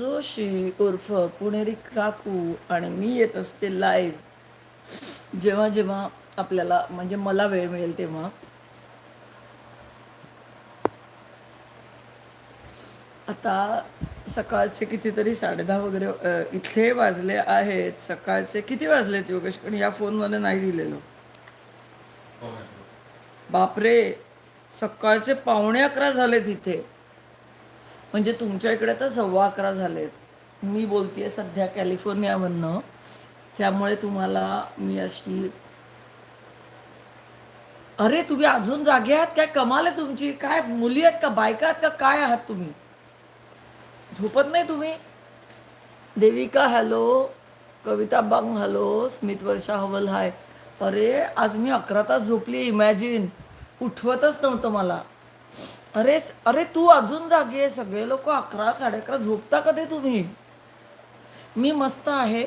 जोशी उर्फ पुणेरी काकू आणि मी येत असते लाईव्ह जेव्हा जेव्हा आपल्याला म्हणजे मला वेळ मिळेल तेव्हा. आता सकाळचे कितीतरी साडेदहा वगैरे इथे वाजले आहेत. सकाळचे किती वाजलेत योगेश? पण या फोनमध्ये नाही दिलेलं. बापरे! सकाळचे पावणे अकरा झालेत इथे. म्हणजे तुमच्या इकडे तर सव्वा अकरा झालेत. मी बोलतेय सध्या कॅलिफोर्नियामधनं त्यामुळे तुम्हाला मी अशी अरे तुम्ही अजून जागे आहात? काय कमाल आहे तुमची. काय मुली आहेत का? बायका आहेत का? काय आहात तुम्ही? झोपत नाही तुम्ही? देविका हॅलो. कविता बांग हॅलो. स्मित वर्षा हवल हाय. अरे आज मी अकरा तास झोपली. इमॅजिन. उठवतच नव्हतं मला. अरे अरे तू अजून जागी आहे सगळे लोक अकरा साडे अकरा झोपता कधी तुम्ही? मी मस्त आहे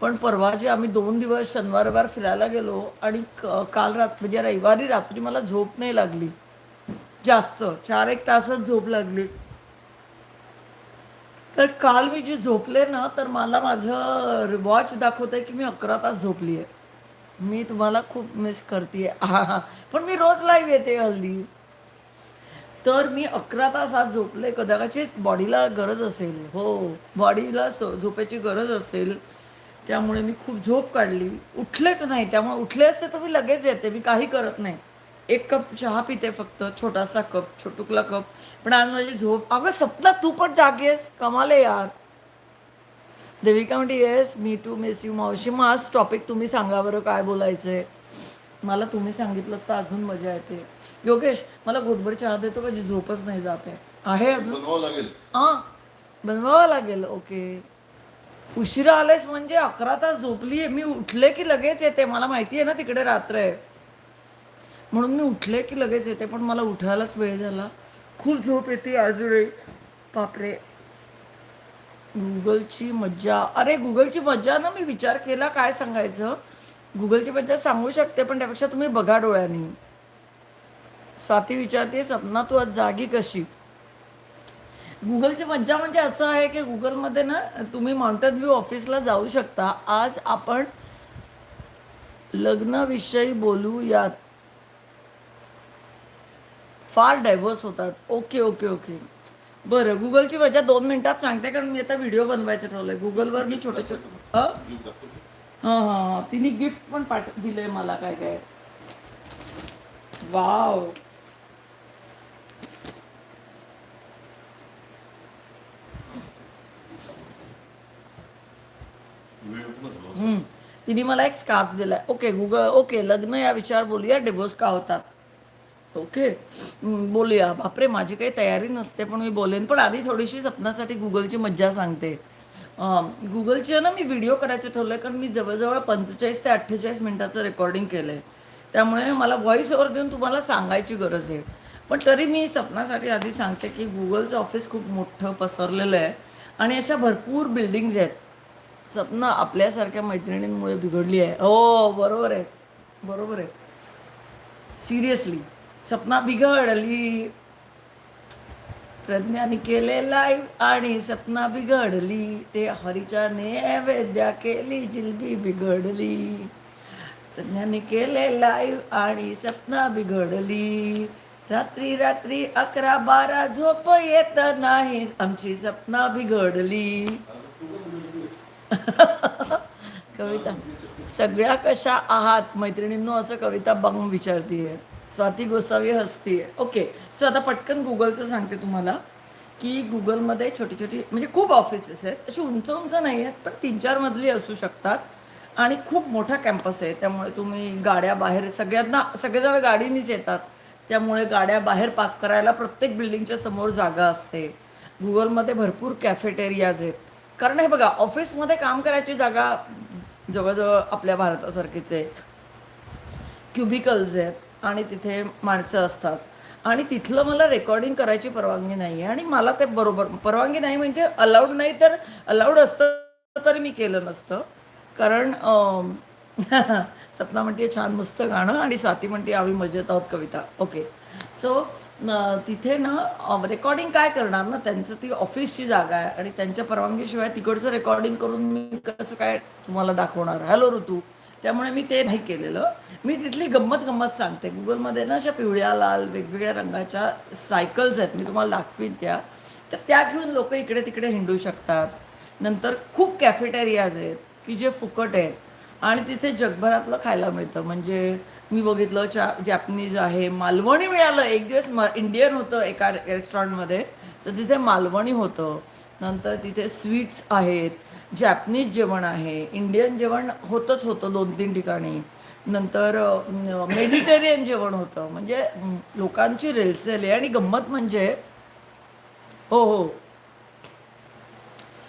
पण परवा जे आम्ही दोन दिवस शनिवार रविवार फिरायला गेलो आणि क- काल रात म्हणजे रविवारी रात्री मला झोप नाही लागली. जास्त चार एक तासच झोप लागली. तर काल मी जे झोपले ना तर मला माझं वॉच दाखवतंय की मी अकरा तास झोपली आहे मी तुम्हाला खूप मिस करते पण मी रोज लाईव्ह येते हल्ली. तर मी अकरा तास आज झोपले. कदाचित बॉडीला गरज असेल. हो बॉडीला स झोपेची गरज असेल. त्यामुळे मी खूप झोप काढली. उठलेच नाही. त्यामुळे उठले असते तर मी लगेच येते. मी काही करत नाही. एक कप चहा पिते फक्त. छोटासा कप छोटुकला कप. पण आज माझी झोप अगं सपना तू पण जागेस. कमाल आहे यार. देविका म्हणते yes me too miss you मावशी. मग आज टॉपिक तुम्ही सांगा बरं काय बोलायचं आहे मला तुम्ही सांगितलं तर अजून मजा येते. योगेश मला घोटभर चहा देतो म्हणजे झोपच नाही जाते आहे. अजून? बनवावं लागेल. हां बनवावं लागेल ओके. उशिरा आलेस म्हणजे अकरा तास झोपली आहे मी उठले की लगेच येते. मला माहिती आहे ना तिकडे रात्र आहे. म्हणून मी उठले की लगेच येते पण मला उठायलाच वेळ झाला. खूप झोप येते अजूनही बापरे. गुगलची मज्जा. अरे गुगलची मज्जा ना मी विचार केला. काय सांगायचं? गुगलची मज्जा सांगू शकते पण त्यापेक्षा तुम्ही बघा डोळ्यांनी. स्वाती विचारते सपना तू आज जागी कशी? गुगलची मज्जा म्हणजे असं आहे की गुगलमध्ये ना तुम्ही माउंटेन व्ह्यू ऑफिसला जाऊ शकता. आज आपण लग्नाविषयी बोलूयात. फार डायव्हर्स होतात. ओके ओके ओके बरं गुगलची मजा दोन मिनिटात सांगते कारण मी आता व्हिडिओ बनवायचं ठरवलंय. गुगलवर मी छोटे छोटे हां. हां हां तिने गिफ्ट पण पाठ दिलंय मला काय काय. वाव वेळ पण झाला. हम्म. तिने मला एक स्कार्फ दिलाय. ओके गुगल ओके लग्न या विचार बोलूया डिवोर्स का होतात? ओके बोलूया. बापरे माझी काही तयारी नसते पण मी बोलेन. पण आधी थोडीशी सपनासाठी गुगलची मज्जा सांगते. गुगलचे ना मी व्हिडिओ करायचे ठरवले कारण मी जवळजवळ पंचेचाळीस ते अठ्ठेचाळीस मिनिटाचं रेकॉर्डिंग केलं आहे त्यामुळे मला व्हॉइस ओव्हर देऊन तुम्हाला सांगायची गरज आहे. पण तरी मी सपनासाठी आधी सांगते की गुगलचं ऑफिस खूप मोठं पसरलेलं आहे. आणि अशा भरपूर बिल्डिंग्ज आहेत. सपना आपल्यासारख्या मैत्रिणींमुळे बिघडली आहे. हो बरोबर आहे. बरोबर आहे. सिरियसली सपना बिघडली. प्रज्ञाने केले लाईव्ह आणि सपना बिघडली. ते हरीच्या नैवेद्या केली जिलबी बिघडली. प्रज्ञाने केले लाईव्ह आणि सपना बिघडली. रात्री रात्री अकरा बारा झोप येत नाही. आमची सपना बिघडली. कविता. सगळ्या कशा आहात? मैत्रिणींनो असं कविता बघून विचारतीये. स्वाती गोसावी हसतीये. ओके सो आता पटकन गुगलचं सांगते तुम्हाला की गुगलमध्ये छोटी छोटी म्हणजे खूप ऑफिसेस आहेत. अशी उंच उंच नाही आहेत पण तीन चार मजली असू शकतात. आणि खूप मोठा कॅम्पस आहे. त्यामुळे तुम्ही गाड्या बाहेर सगळ्यांना सगळेजण गाडीनीच येतात. त्यामुळे गाड्या बाहेर पार्क करायला प्रत्येक बिल्डिंगच्या समोर जागा असते. गुगलमध्ये भरपूर कॅफेटेरियाज आहेत. कारण हे बघा ऑफिसमध्ये काम करायची जागा जवळजवळ आपल्या भारतासारखीच आहे. क्युबिकल्स आहेत आणि तिथे माणसं असतात. आणि तिथलं मला रेकॉर्डिंग करायची परवानगी नाही आहे आणि मला ते बरोबर परवानगी नाही म्हणजे अलाउड नाही तर अलाउड असतं तरी मी केलं नसतं. कारण सपना म्हणते छान मस्त गाणं आणि स्वाती म्हणते आम्ही मजेत आहोत कविता. ओके सो तिथे ना रेकॉर्डिंग काय करणार ना त्यांचं ती ऑफिसची जागा आहे आणि त्यांच्या परवानगीशिवाय तिकडचं रेकॉर्डिंग करून मी कसं काय तुम्हाला दाखवणार? हॅलो ऋतू. त्यामुळे मी ते नाही केलेलं. मी तिथली गंमत गंमत सांगते. गुगलमध्ये ना अशा पिवळ्या लाल वेगवेगळ्या रंगाच्या सायकल्स आहेत. मी तुम्हाला दाखवीन त्या. तर त्या घेऊन लोक इकडे तिकडे हिंडू शकतात. नंतर खूप कॅफेटेरियाज आहेत की जे फुकट आहेत. आणि तिथे जगभरातलं खायला मिळतं. म्हणजे मी बघितलं चा जॅपनीज आहे. मालवणी मिळालं. एक दिवस म इंडियन होतं एका रेस्टॉरंटमध्ये तर तिथे मालवणी होतं. नंतर तिथे स्वीट्स आहेत. जॅपनीज जेवण आहे. इंडियन जेवण होतंच होतं दोन तीन ठिकाणी. नंतर मेडिटेरियन जेवण होतं. म्हणजे लोकांची रेलसेल आहे आणि गंमत म्हणजे हो हो.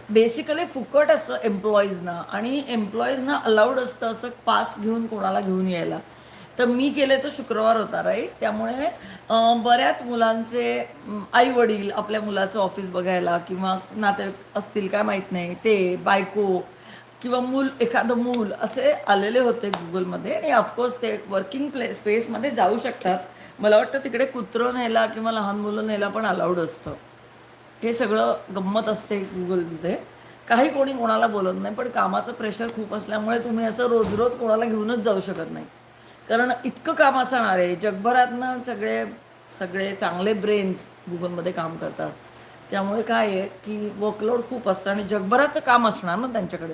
बेसिकली फुकट असतं एम्प्लॉईजना आणि एम्प्लॉईजना अलाउड असतं असं पास घेऊन कोणाला घेऊन यायला. तर मी केले तो शुक्रवार होता राईट त्यामुळे बऱ्याच मुलांचे आई वडील आपल्या मुलाचं ऑफिस बघायला किंवा नाते असतील काय माहीत नाही ते बायको किंवा मूल एखादं मूल असे आलेले होते गुगलमध्ये आणि ऑफकोर्स ते वर्किंग प्ले स्पेसमध्ये जाऊ शकतात. मला वाटतं तिकडे कुत्रं न्यायला किंवा लहान मुलं न्यायला पण अलाउड असतं. हे सगळं गंमत असते गुगलमध्ये काही कोणी कोणाला बोलत नाही पण कामाचं प्रेशर खूप असल्यामुळे तुम्ही असं रोज रोज कोणाला घेऊनच जाऊ शकत नाही. कारण इतकं काम असणार आहे. जगभरातनं सगळे सगळे चांगले ब्रेन्स गुगलमध्ये काम करतात. त्यामुळे काय आहे की वर्कलोड खूप असतं आणि जगभराचं काम असणार ना त्यांच्याकडे.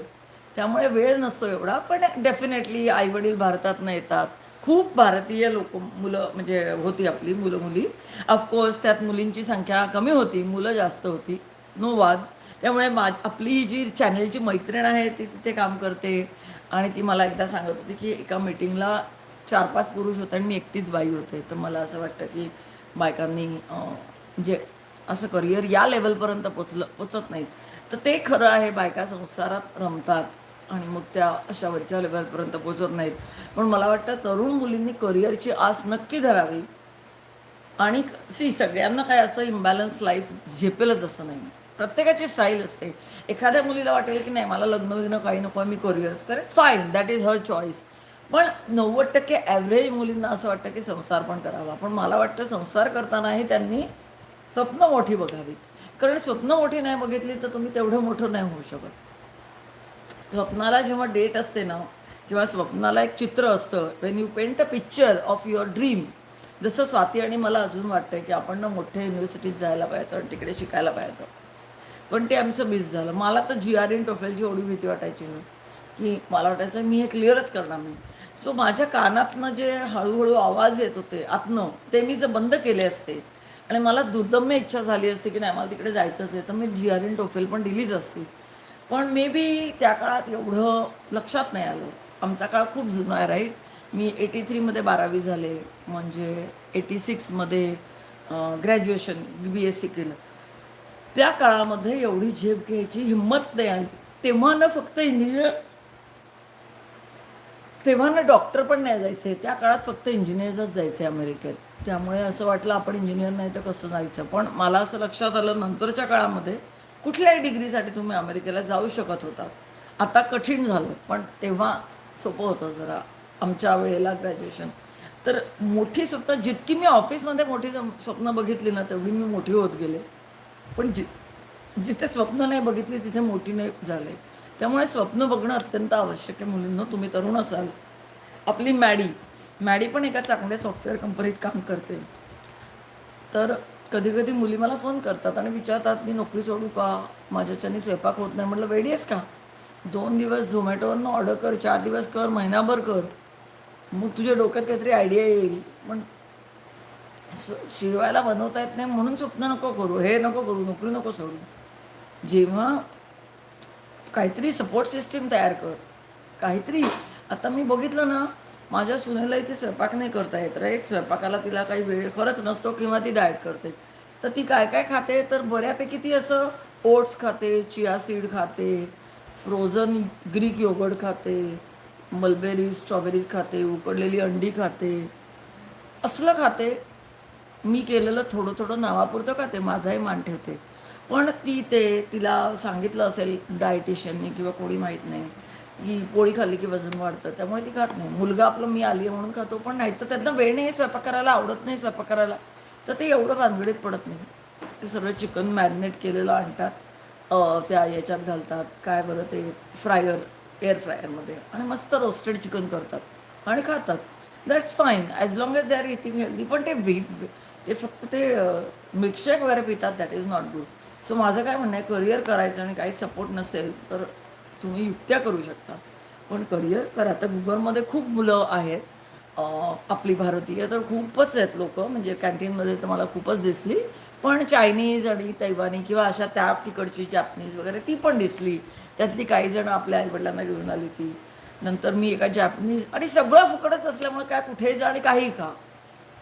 त्यामुळे वेळ नसतो एवढा पण डेफिनेटली आईवडील भारतातनं येतात. खूप भारतीय लोक मुलं म्हणजे होती आपली मुलं मुली ऑफकोर्स त्यात मुलींची संख्या कमी होती मुलं जास्त होती. नो वाद. त्यामुळे मा आपली ही जी चॅनलची मैत्रीण आहे ती तिथे काम करते. आणि ती मला एकदा सांगत होती की एका मीटिंगला चार पाच पुरुष होते आणि मी एकटीच बाई होते. तर मला असं वाटतं की बायकांनी जे असं करिअर या लेवलपर्यंत पोचलं पोचत नाहीत. तर ते खरं आहे बायका संसारात रमतात आणि मग त्या अशा वरच्या लेवलपर्यंत पोचत नाहीत. पण मला वाटतं तरुण मुलींनी करिअरची आस नक्की धरावी. आणि सी सगळ्यांना काय असं इम्बॅलन्स लाईफ झेपेलच असं नाही. प्रत्येकाची स्टाईल असते. एखाद्या मुलीला वाटेल की नाही मला लग्न विग्न काही नको मी करिअर्स करेन. Fine that is her choice पण नव्वद टक्के ॲव्हरेज मुलींना असं वाटतं की संसार पण करावा. पण मला वाटतं संसार करतानाही त्यांनी स्वप्न मोठी बघावीत. कारण स्वप्न मोठी नाही बघितली तर तुम्ही तेवढं मोठं नाही होऊ शकत. स्वप्नाला जेव्हा डेट असते ना किंवा स्वप्नाला एक चित्र असतं when you paint a picture of your dream जसं स्वाती आणि मला अजून वाटतं की आपण ना मोठ्या युनिव्हर्सिटीत जायला पाहिजे आणि तिकडे शिकायला पाहिजे पण ते आमचं मिस झालं. मला तर जी आर इन टोफेलची एवढी भीती वाटायची ना की मला वाटायचं मी हे क्लिअरच करणार नाही. सो माझ्या कानातनं जे हळूहळू आवाज येत होते आतनं ते मी जर बंद केले असते आणि मला दुर्दम्य इच्छा झाली असते की नाही मला तिकडे जायचंच आहे तर मी जी आर एन टोफेल पण दिलीच असती. पण मे बी त्या काळात एवढं लक्षात नाही आलं. आमचा काळ खूप जुना आहे राईट मी एटी थ्रीमध्ये बारावी झाले म्हणजे एटी सिक्समध्ये ग्रॅज्युएशन बी एस सी केलं. त्या काळामध्ये एवढी झेप घ्यायची हिंमत नाही आली. तेव्हा ना फक्त इंजिनियर तेव्हा ना डॉक्टर पण नाही जायचे. त्या काळात फक्त इंजिनियर्सच जायचे अमेरिकेत. त्यामुळे असं वाटलं आपण इंजिनियर नाही तर कसं जायचं? पण मला असं लक्षात आलं नंतरच्या काळामध्ये कुठल्याही डिग्रीसाठी तुम्ही अमेरिकेला जाऊ शकत होता. आता कठीण झालं. पण तेव्हा सोपं होतं जरा आमच्या वेळेला ग्रॅज्युएशन तर मोठी स्वप्न जितकी मी ऑफिसमध्ये मोठी स्वप्न बघितली ना तेवढी मी मोठी होत गेले. पण जि जिथे स्वप्न नाही बघितली तिथे मोठी नाही झाले. त्यामुळे स्वप्न बघणं अत्यंत आवश्यक आहे मुलींना तुम्ही तरुण असाल. आपली मॅडी मॅडी पण एका चांगल्या सॉफ्टवेअर कंपनीत काम करते. तर कधी कधी मुली मला फोन करतात आणि विचारतात मी नोकरी सोडू का? माझ्याच्यानी स्वयंपाक होत नाही. म्हटलं वेडी आहेस का? दोन दिवस झोमॅटोवरनं ऑर्डर कर चार दिवस कर महिनाभर कर. मग तुझ्या डोक्यात काहीतरी आयडिया येईल. पण शिवायला बनवता येत नाही म्हणून स्वप्न नको करू. हे नको करू नोकरी नको सोडू. जेव्हा काहीतरी सपोर्ट सिस्टीम तयार कर. काहीतरी. आता मी बघितलं ना माझ्या सुनेला इथे स्वयंपाक नाही करता येत राईट स्वयंपाकाला तिला काही वेळ खरंच नसतो किंवा ती डाएट करते. तर ती काय काय खाते? तर बऱ्यापैकी ती असं ओट्स खाते चिया सीड खाते फ्रोझन ग्रीक योगर्ट खाते मलबेरीज स्ट्रॉबेरीज खाते उकडलेली अंडी खाते. असलं खाते. मी केलेलं थोडं थोडं नावापुरतं खाते माझाही मान ठेवते. पण ती ते तिला सांगितलं असेल डायटिशियननी किंवा कोणी माहीत नाही की पोळी खाल्ली की वजन वाढतं त्यामुळे ती खात नाही. मुलगा आपलं मी आली आहे म्हणून खातो पण नाही तर त्यांना वेळ नाही स्वयंपाक करायला आवडत नाही स्वयंपाक करायला. तर ते एवढं भानगडीत पडत नाही. ते सगळं चिकन मॅरिनेट केलेलं आणतात त्या याच्यात घालतात काय बरं ते फ्रायर एअर फ्रायरमध्ये आणि मस्त रोस्टेड चिकन करतात आणि खातात. That's fine as long as they are eating healthy पण ते व्हीट ते फक्त ते मिल्कशेक वगैरे पितात that is not good so माझं काय म्हणणं आहे करिअर करायचं आणि काही सपोर्ट नसेल तर तुम्ही युक्त्या करू शकता. पण करिअर करा. आता गुगलमध्ये खूप मुलं आहेत. आपली भारतीय तर खूपच आहेत लोक. म्हणजे कॅन्टीनमध्ये तर मला खूपच दिसली. पण चायनीज आणि तैवानी किंवा अशा त्या तिकडची जॅपनीज वगैरे ती पण दिसली. त्यातली काही जण आपल्या आईवडिलांना घेऊन आली ती नंतर मी एका जॅपनीज आणि सगळं फुकटच असल्यामुळे काय कुठे जा आणि काही खा.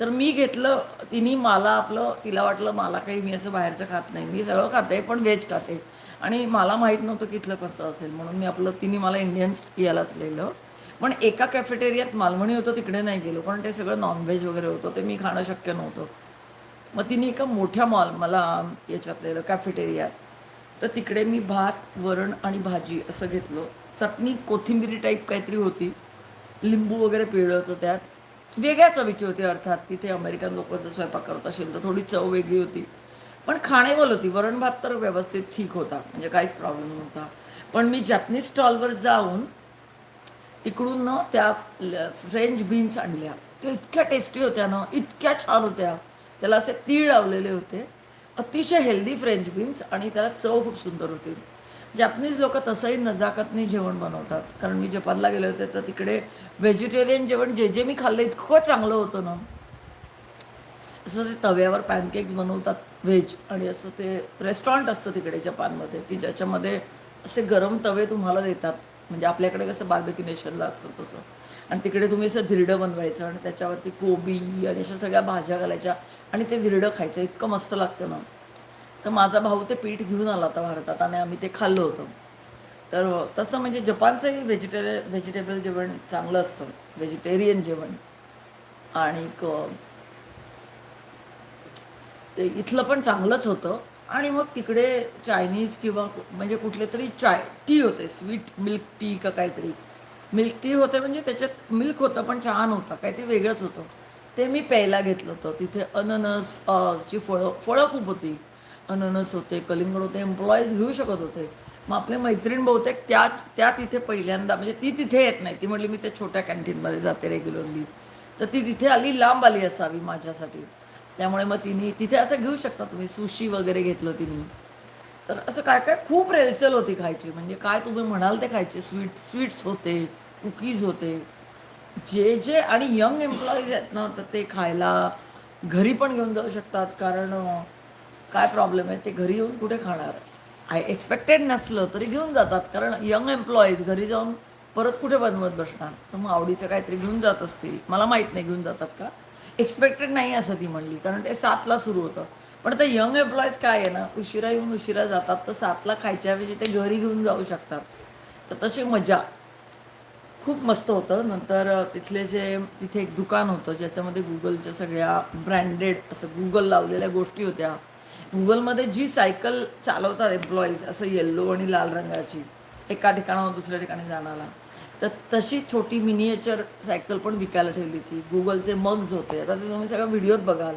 तर मी घेतलं तिने मला आपलं तिला वाटलं मला काही मी असं बाहेरचं खात नाही. मी सगळं खाते पण व्हेज खाते. आणि मला माहीत नव्हतं की इथलं कसं असेल. म्हणून मी आपलं तिने मला इंडियन यालाच लिहिलं. पण एका कॅफेटेरियात मालवणी होतं तिकडे नाही गेलो. कारण ते सगळं नॉनव्हेज वगैरे होतं ते मी खाणं शक्य नव्हतं. मग तिने एका मोठ्या मॉल मला याच्यात लिहिलं कॅफेटेरियात तर तिकडे मी भात वरण आणि भाजी असं घेतलं. चटणी कोथिंबिरी टाईप काहीतरी होती. लिंबू वगैरे पिळलं होतं त्यात. वेगळ्या चवीची होती अर्थात तिथे अमेरिकन लोक जर स्वयंपाक करत असेल तर थोडी चव वेगळी होती. पण खाणेबल होती वरण भात तर व्यवस्थित ठीक होता म्हणजे काहीच प्रॉब्लेम नव्हता. पण मी जॅपनीज स्टॉलवर जाऊन तिकडून ना त्या फ्रेंच बीन्स आणल्या. त्या इतक्या टेस्टी होत्या ना इतक्या छान होत्या. त्याला असे तीळ लावलेले होते. अतिशय हेल्दी फ्रेंच बीन्स आणि त्याला चव खूप सुंदर होती. जॅपनीज लोक तसंही नजाकतने जेवण बनवतात. कारण मी जपानला गेले होते तर तिकडे व्हेजिटेरियन जेवण जे जे मी खाल्लं इतकं चांगलं होतं ना. असं ते तव्यावर पॅनकेक्स बनवतात व्हेज आणि असं ते रेस्टॉरंट असतं तिकडे जपानमध्ये की ज्याच्यामध्ये असे गरम तवे तुम्हाला देतात. म्हणजे आपल्याकडे कसं बार्बेक्यू नेशनला असतं तसं. आणि तिकडे तुम्ही असं धिरडं बनवायचं आणि त्याच्यावरती कोबी आणि अशा सगळ्या भाज्या घालायच्या आणि ते धिरडं खायचं. इतकं मस्त लागतं ना. तर माझा भाऊ ते पीठ घेऊन आला होता भारतात. आणि आम्ही ते खाल्लं होतं. तर तसं म्हणजे जपानचंही व्हेजिटेरि व्हेजिटेबल जेवण चांगलं असतं. व्हेजिटेरियन जेवण. आणि ते इथलं पण चांगलंच होतं. आणि मग तिकडे चायनीज किंवा म्हणजे कुठले तरी चाय टी होते. स्वीट मिल्क टी का काहीतरी. मिल्क टी होते म्हणजे त्याच्यात मिल्क होतं पण छान होतं. काहीतरी वेगळंच होतं. ते मी प्यायला घेतलं होतं. तिथे अननस ची फळं फळं खूप होती. अननस होते कलिंगड होते एम्प्लॉईज घेऊ शकत होते. मग आपले मैत्रीण बहुतेक त्या त्या तिथे पहिल्यांदा म्हणजे ती तिथे येत नाही. ती म्हटली मी त्या छोट्या कॅन्टीनमध्ये जाते रेग्युलरली तर ती तिथे आली लांब आली असावी माझ्यासाठी. त्यामुळे मग तिने तिथे असं घेऊ शकता तुम्ही. सुशी वगैरे घेतलं तिने. तर असं काय काय खूप रेलचल होती खायची. म्हणजे काय तुम्ही म्हणाल ते खायचे. स्वीट स्वीट्स होते कुकीज होते. जे जे आणि यंग एम्प्लॉईज आहेत ना तर ते खायला घरी पण घेऊन जाऊ शकतात. कारण काय प्रॉब्लेम आहे? ते घरी येऊन कुठे खाणार? आय एक्सपेक्टेड नसलं तरी घेऊन जातात कारण यंग एम्प्लॉईज घरी जाऊन परत कुठे बनवत बसणार? तर मग आवडीचं काहीतरी घेऊन जात असतील. मला माहीत नाही घेऊन जातात का? एक्सपेक्टेड नाही असं ती म्हणली कारण ते सातला सुरू होतं. पण ते यंग एम्प्लॉईज काय आहे ना उशिरा येऊन उशिरा जातात तर सातला खायच्याऐवजी ते घरी घेऊन जाऊ शकतात. तर तशी मजा. खूप मस्त होतं. नंतर तिथले जे तिथे एक दुकान होतं ज्याच्यामध्ये गुगलच्या सगळ्या ब्रँडेड असं गुगल लावलेल्या गोष्टी होत्या. गुगलमध्ये जी सायकल चालवतात एम्प्लॉईज असं येल्लो आणि लाल रंगाची एका ठिकाणावर दुसऱ्या ठिकाणी जाणारा तर तशी छोटी मिनिएचर सायकल पण विकायला ठेवली ती. गुगलचे मग्ज होते. आता ते तुम्ही सगळं व्हिडिओत बघाल.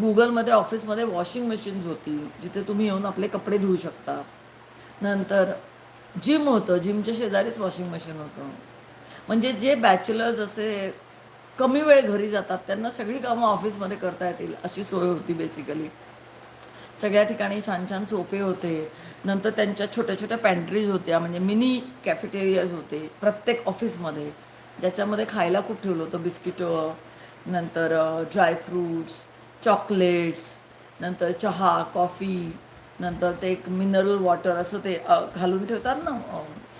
गुगलमध्ये ऑफिसमध्ये वॉशिंग मशीन्स होती जिथे तुम्ही येऊन आपले कपडे धुवू शकता. नंतर जिम होतं. जिमच्या शेजारीच वॉशिंग मशीन होतं. म्हणजे जे बॅचलर्स असे कमी वेळ घरी जातात त्यांना सगळी कामं ऑफिसमध्ये करता येतील अशी सोय होती बेसिकली सगळ्या ठिकाणी छान छान सोफे होते. नंतर त्यांच्या छोट्या छोट्या पॅन्ट्रीज होत्या म्हणजे मिनी कॅफेटेरियाज होते प्रत्येक ऑफिसमध्ये ज्याच्यामध्ये खायला खूप ठेवलं होतं बिस्किटं नंतर ड्रायफ्रूट्स चॉकलेट्स नंतर चहा कॉफी नंतर ते एक मिनरल वॉटर असं ते घालून ठेवतात ना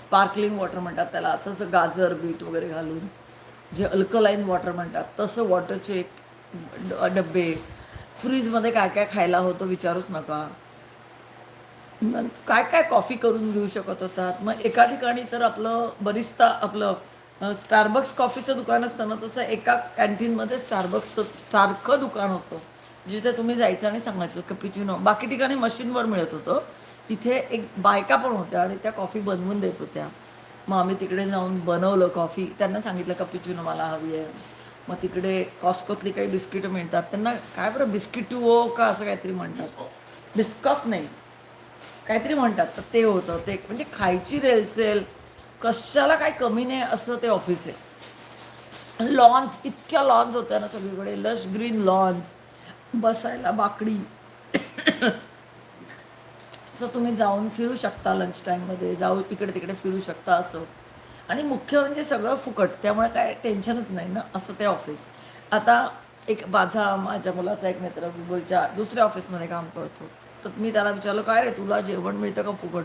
स्पार्कलिंग वॉटर म्हणतात त्याला असं असं गाजर बीट वगैरे घालून. जे अल्कलाईन वॉटर म्हणतात तसं वॉटरचे एक ड- डब्बे फ्रीजमध्ये काय काय खायला होतं विचारूच नका. काय काय कॉफी करून घेऊ शकत होतात? मग एका ठिकाणी तर आपलं बरिस्ता आपलं स्टारबक्स कॉफीचं दुकान असतं ना तसं एका कॅन्टीनमध्ये स्टारबक्सचं सारखं दुकान होतं. जिथे तुम्ही जायचं आणि सांगायचं कपिचिनो बाकी ठिकाणी मशीनवर मिळत होतं. तिथे एक बायका पण होत्या आणि त्या कॉफी बनवून देत होत्या. मग आम्ही तिकडे जाऊन बनवलं कॉफी. त्यांना सांगितलं कपिचिनो मला हवी आहे. मग तिकडे कॉस्कोतली काही बिस्किटं मिळतात. त्यांना काय बरं बिस्किटू का असं काहीतरी म्हणतात. बिस्कॉफ नाही. काहीतरी म्हणतात तर ते होतं. ते म्हणजे खायची रेलचेल कशाला काही कमी नाही असं ते ऑफिस आहे. लॉन्स इतक्या लॉन्स होत्या ना सगळीकडे. लश ग्रीन लॉन्स बसायला बाकडी. सो तुम्ही जाऊन फिरू शकता लंच टाईममध्ये जाऊ इकडे तिकडे फिरू शकता असं. आणि मुख्य म्हणजे सगळं फुकट त्यामुळे काय टेन्शनच नाही ना असं ते ऑफिस आता एक माझा माझ्या मुलाचा एक मित्र गुगलच्या दुसऱ्या ऑफिसमध्ये काम करतो. तर मी त्याला विचारलं काय रे तुला जेवण मिळतं का फुकट?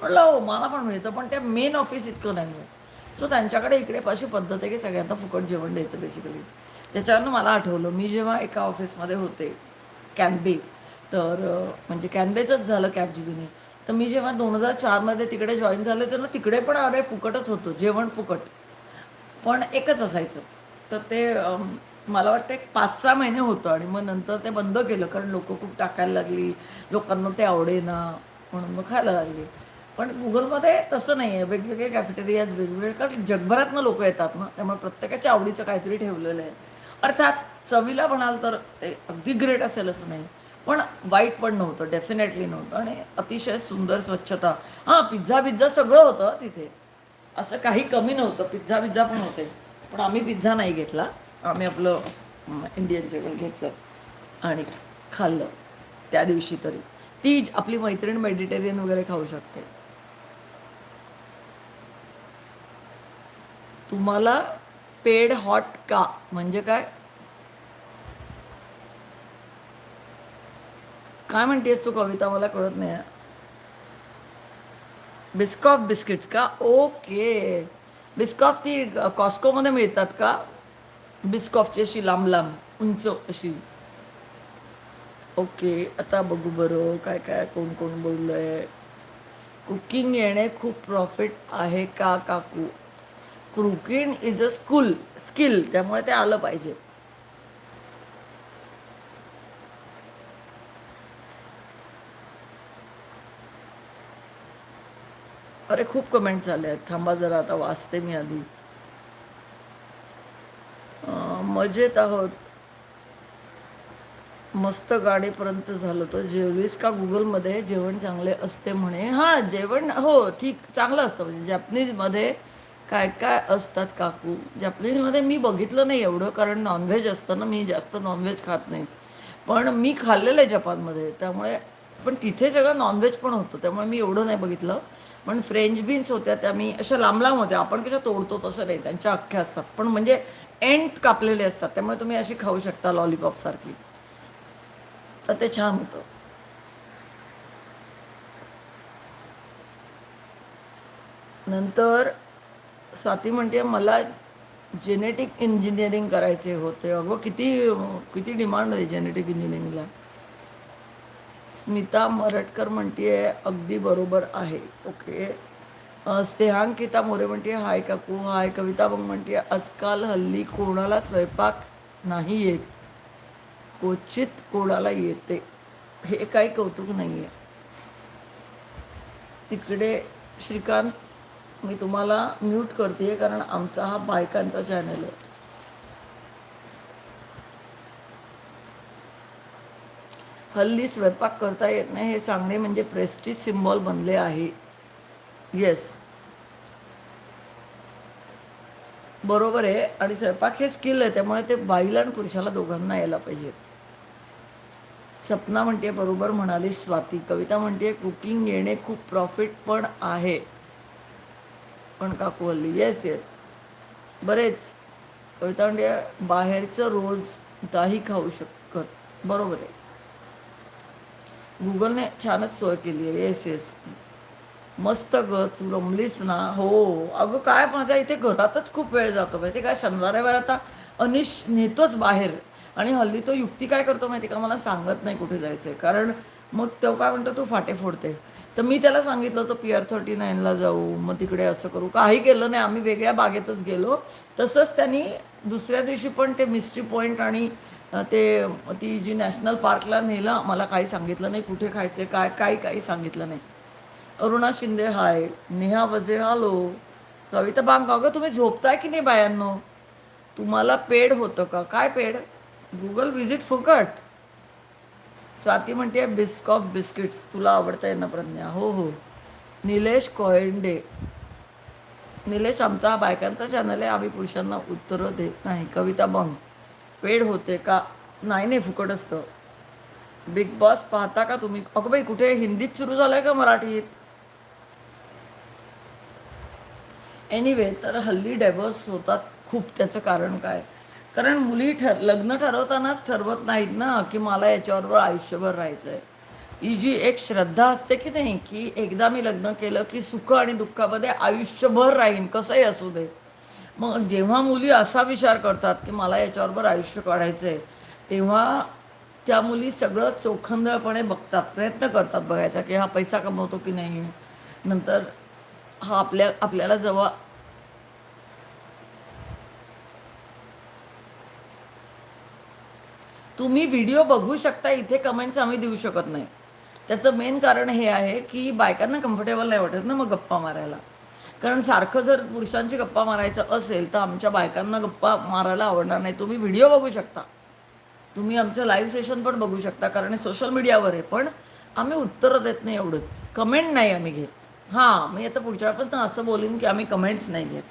म्हटलं हो मला पण मिळतं पण त्या मेन ऑफिस इतकं नाही मिळत सो त्यांच्याकडे इकडे अशी पद्धत आहे की सगळ्यांना फुकट जेवण द्यायचं बेसिकली त्याच्यावरनं मला आठवलं मी जेव्हा एका ऑफिसमध्ये होते कॅनबे तर म्हणजे कॅनबेचंच झालं कॅबजीबीने तर मी जेव्हा दोन हजार चारमध्ये तिकडे जॉईन झाले तर तिकडे पण अरे फुकटच होतं जेवण फुकट. पण एकच असायचं. तर ते मला वाटतं एक पाच सहा महिने होतं आणि मग नंतर ते बंद केलं कारण लोक खूप टाकायला लागली लोकांना ते आवडेना म्हणून मग खायला लागली. पण गुगलमध्ये तसं नाही आहे वेगवेगळे कॅफेटेरियाज वेगवेगळे कारण जगभरातनं लोक येतात ना त्यामुळे प्रत्येकाच्या आवडीचं काहीतरी ठेवलेलं आहे. अर्थात चवीला म्हणाल तर ते अगदी ग्रेट असेल असं नाही. पण वाईट पण नव्हतं डेफिनेटली नव्हतं. आणि अतिशय सुंदर स्वच्छता. हां पिझ्झा पिझ्झा सगळं होतं तिथे. असं काही कमी नव्हतं. पिझ्झा पिझ्झा पण होते. पण आम्ही पिझ्झा नाही घेतला. आम्ही आपलं इंडियन जेवण घेतलं आणि खाल्लं. त्या दिवशी तरी. ती आपली मैत्रीण मेडिटेरियन वगैरे खाऊ शकते. तुम्हाला पेड हॉट का? म्हणजे काय? काय म्हणतेस तू कविता? मला कळत नाही. बिस्कॉफ बिस्किट्स का? ओके बिस्कॉफ ती कॉस्कोमध्ये मिळतात का? बिस्कॉफची अशी लांब लांब उंच अशी. ओके आता बघू बरं काय काय कोण कोण बोललंय. कुकिंग येणे खूप प्रॉफिट आहे का काकू? Cooking is a school skill त्यामुळे ते आलं पाहिजे. अरे खूप कमेंट झाले आहेत. थांबा जरा आता वाचते मी आधी. मजेत आहोत. मस्त गाडीपर्यंत झालं तर जेवलीस का गुगलमध्ये? जेवण चांगले असते म्हणे. हां जेवण हो ठीक चांगलं असतं. म्हणजे जॅपनीजमध्ये काय काय असतात काकू? जॅपनीजमध्ये मी बघितलं नाही एवढं कारण नॉनव्हेज असतं ना. मी जास्त नॉनव्हेज खात नाही. पण मी खाल्लेलं आहे जपानमध्ये. त्यामुळे पण तिथे सगळं नॉनव्हेज पण होतं. त्यामुळे मी एवढं नाही बघितलं. पण फ्रेंच बीन्स होत्या त्या मी अशा लांब लांब होत्या. आपण कशा तोडतो तसं नाही. त्यांच्या अख्ख्या असतात. पण म्हणजे एंड कापलेले असतात. त्यामुळे तुम्ही अशी खाऊ शकता लॉलीपॉपसारखी तर ते छान होतं. नंतर स्वाती म्हणते मला जेनेटिक इंजिनिअरिंग करायचे होते. अगं किती किती डिमांड आहे जेनेटिक इंजिनिअरिंगला स्मिता मरटकर म्हणते अगदी बरोबर आहे. ओके. स्नेहांकिता मोरे म्हणते हाय काकू हाय कविता मग म्हणते आजकाल हल्ली कोणाला स्वयंपाक नाही येत? क्वचित कोणाला येते? हे काही कौतुक नाही आहे तिकडे श्रीकांत मी तुम्हाला म्यूट करते कारण आमचा हा बायकांचा चॅनल आहे. हल्ली स्वयंपाक करता येत नाही हे सांगणे म्हणजे प्रेस्टिज सिम्बॉल बनले आहे. येस बरोबर आहे. आणि स्वयंपाक हे स्किल आहे त्यामुळे ते बाईला आणि पुरुषाला दोघांना यायला पाहिजे. सपना म्हणते बरोबर म्हणाली स्वाती. कविता म्हणते कुकिंग येणे खूप प्रॉफिट पण आहे. पण काकू हल्ली येस येस बरेच. कविता म्हणते बाहेरचं रोज दाही खाऊ शकत. बरोबर आहे. गुगलने छानच सोय केली आहे येस येस मस्त ग तू रमलीस ना. हो. अगं काय माझ्या इथे घरातच खूप वेळ जातो माहिती काय शनिवार रविवार आता अनिश नेतोच बाहेर. आणि हल्ली तो युक्ती काय करतो माहिती का? मला सांगत नाही कुठे जायचं आहे कारण मग तो काय म्हणतो तू फाटे फोडते. तर मी त्याला सांगितलं होतं पी आर थर्टी नाईनला जाऊ. मग तिकडे असं करू. काही केलं नाही. आम्ही वेगळ्या बागेतच गेलो. तसंच त्यांनी दुसऱ्या दिवशी पण ते मिस्ट्री पॉईंट आणि ते ती जी नॅशनल पार्कला नेलं मला काही सांगितलं नाही कुठे खायचे काय काही काही सांगितलं नाही. अरुणा शिंदे हाय. नेहा वजे हालो. कविता बांग अगं तुम्ही झोपताय की नाही बायांनो? तुम्हाला पेड होतं का? काय पेड? गुगल विजिट फुकट. स्वाती म्हणते बिस्क ऑफ बिस्किट्स तुला आवडतंय ना प्रज्ञा? हो हो. निलेश कोयंडे. निलेश आमचा हा बायकांचा चॅनल आहे आम्ही पुरुषांना उत्तरं देत नाही. कविता बंग. पेड होते का? नाही नाही फुकट असतं. बिग बॉस पाहता का तुम्ही? अगं बाई कुठे? हिंदीत सुरू झालंय का मराठीत? एनिवे तर हल्ली डायव्हर्स होतात खूप. त्याचं कारण काय? कारण मुली ठर लग्न ठरवतानाच ठरवत नाहीत ना की मला याच्याबरोबर आयुष्यभर राहायचं आहे ही जी एक श्रद्धा असते की नाही की एकदा मी लग्न केलं की सुख आणि दुःखामध्ये आयुष्यभर राहीन कसंही असू दे. मग जेव्हा मुली असा विचार करतात की मला याच्याबरोबर आयुष्य काढायचं आहे तेव्हा त्या मुली सगळं चोखंदळपणे बघतात प्रयत्न करतात बघायचा की हा पैसा कमवतो की नाही. नंतर हा आपल्या आपल्याला जेव्हा तुम्ही व्हिडिओ बघू शकता इथे कमेंट्स आम्ही देऊ शकत नाही. त्याचं मेन कारण हे आहे की बायकांना कम्फर्टेबल नाही वाटत ना मग गप्पा मारायला. कारण सारखं जर पुरुषांची गप्पा मारायचं असेल तर आमच्या बायकांना गप्पा मारायला आवडणार नाही. तुम्ही व्हिडिओ बघू शकता. तुम्ही आमचं लाईव्ह सेशन पण बघू शकता कारण हे सोशल मीडियावर आहे. पण आम्ही उत्तरं देत नाही एवढंच. कमेंट नाही आम्ही घेत. हां मी आता पुढच्या वेळेपासून असं बोलीन की आम्ही कमेंट्स नाही घेत.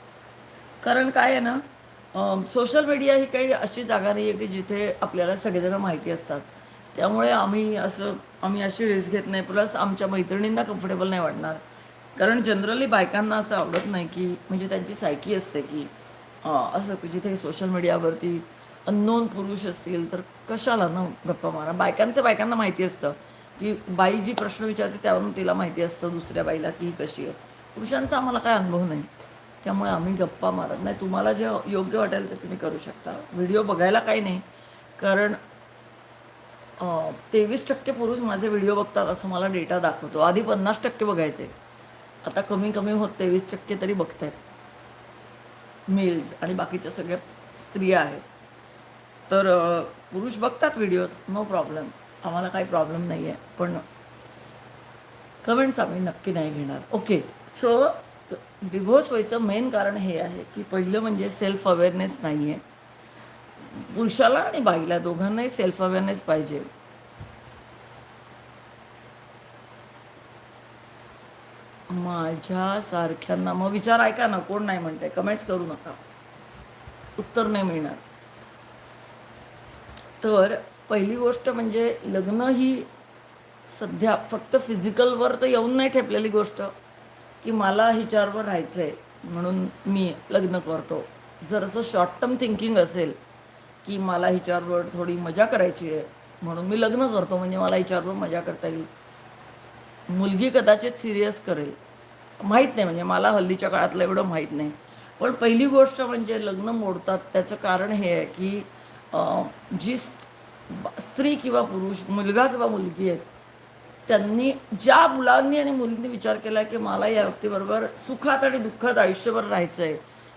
कारण काय आहे ना सोशल मीडिया ही काही अशी जागा नाही आहे की जिथे आपल्याला सगळेजणं माहिती असतात. त्यामुळे आम्ही असं आम्ही अशी रिस्क घेत नाही. प्लस आमच्या मैत्रिणींना कम्फर्टेबल नाही वाटणार. कारण जनरली बायकांना असं आवडत नाही की म्हणजे त्यांची सायकी असते की असं की जिथे सोशल मीडियावरती अननोन पुरुष असतील तर कशाला ना गप्पा मारा. बायकांचं बायकांना माहिती असतं की बाई जी प्रश्न विचारते त्यावरून तिला माहिती असतं दुसऱ्या बाईला की ही कशी आहे. पुरुषांचा आम्हाला काय अनुभव नाही. त्यामुळे आम्ही गप्पा मारत नाही. तुम्हाला जे योग्य वाटेल ते तुम्ही करू शकता. व्हिडिओ बघायला काही नाही. कारण तेवीस टक्के पुरुष माझे व्हिडिओ बघतात असं मला डेटा दाखवतो. आधी पन्नास टक्के बघायचे. आता कमी कमी होत तेवीस टक्के तरी बघतायत. मेल्स आणि बाकीच्या सगळ्या स्त्रिया आहेत. तर पुरुष बघतात व्हिडिओज नो प्रॉब्लेम आम्हाला काही प्रॉब्लेम नाही आहे पण कमेंट्स आम्ही नक्की नाही घेणार. ओके सो डिव्होर्स व्हायचं मेन कारण हे आहे की पहिलं म्हणजे सेल्फ अवेअरनेस नाही आहे पुरुषाला आणि बाईला दोघांनाही सेल्फ अवेअरनेस पाहिजे. माझ्यासारख्यांना. मग विचार ऐका ना कोण नाही म्हणते कमेंट्स करू नका. उत्तर नाही मिळणार. तर पहिली गोष्ट म्हणजे लग्न ही सध्या फक्त फिजिकलवर तर येऊन नाही ठेपलेली गोष्ट की मला हिच्यावर राहायचं आहे म्हणून मी लग्न करतो. जर असं शॉर्ट टर्म थिंकिंग असेल की मला हिच्यावर थोडी मजा करायची आहे म्हणून मी लग्न करतो म्हणजे मला हिच्यावर मजा करता येईल. मुलगी कदाचित सिरियस करेल. माहीत नाही म्हणजे मला हल्लीच्या काळातलं एवढं माहीत नाही. पण पहिली गोष्ट म्हणजे लग्न मोडतात त्याचं कारण हे आहे की जी स्त्री किंवा पुरुष मुलगा किंवा मुलगी आहेत त्यांनी ज्या मुलांनी आणि मुलींनी विचार केला की मला या व्यक्तीबरोबर सुखात आणि दुःखात आयुष्यभर राहायचं आहे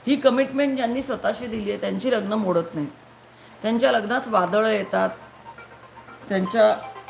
ही कमिटमेंट ज्यांनी स्वतःशी दिली आहे त्यांची लग्न मोडत नाहीत. त्यांच्या लग्नात वादळं येतात त्यांच्या